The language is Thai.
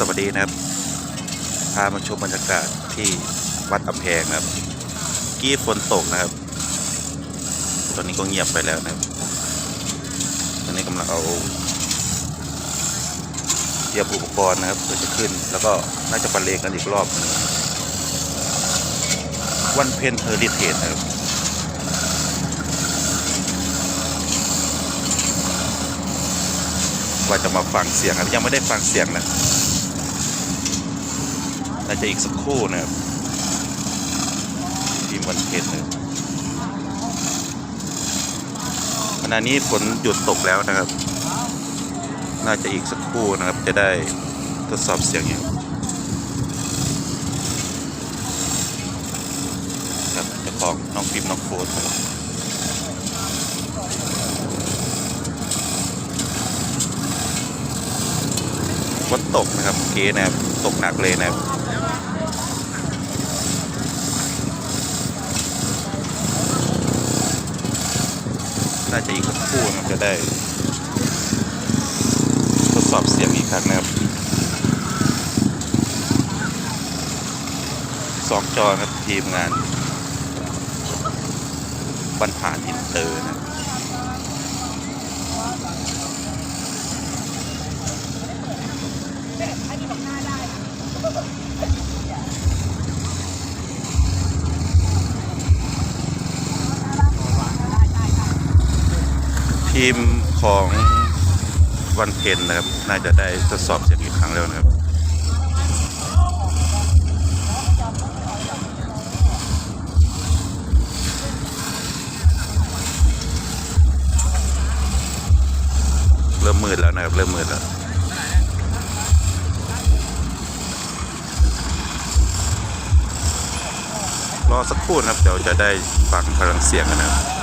สวัสดีนะครับ พามาชมบรรยากาศที่วัดอำแพงนะครับ กี้ฝนตกนะครับ ตอนนี้ก็เงียบไปแล้วนะครับ ตอนนี้กำลังเอาเตรียมอุปกรณ์นะครับเพื่อจะขึ้น แล้วก็น่าจะบรรเลงกันอีกรอบนึงวันเพนเฮอริเทจนะครับว่าจะมาฟังเสียงครับยังไม่ได้ฟังเสียงนะ น่าจะอีกสักครู่นะครับทีมวันเพนนะครับขณะนี้ฝนหยุดตกแล้วนะครับ น่าจะอีกสักครู่นะครับ จะได้ทดสอบเสียงอยู่ครับเจ้าของน้องฟิล์มน้องโฟนครับฝนตกนะครับเมื่อกี้นะครับ ตกหนักเลยนะครับ น่าจะอีกสักครู่นะครับจะได้ ทดสอบเสียงอีกครั้งนะครับสองจอครับทีมงานบรรหารอินเตอร์นะครับ ทีมของวันเพนนะครับ น่าจะได้ทดสอบเสียงอีกครั้งแล้วนะครับเริ่มมืดแล้วนะครับ เริ่มมืดแล้วรอสักครู่นะครับ เดี๋ยวจะได้ฟังพลังเสียงกันนะครับ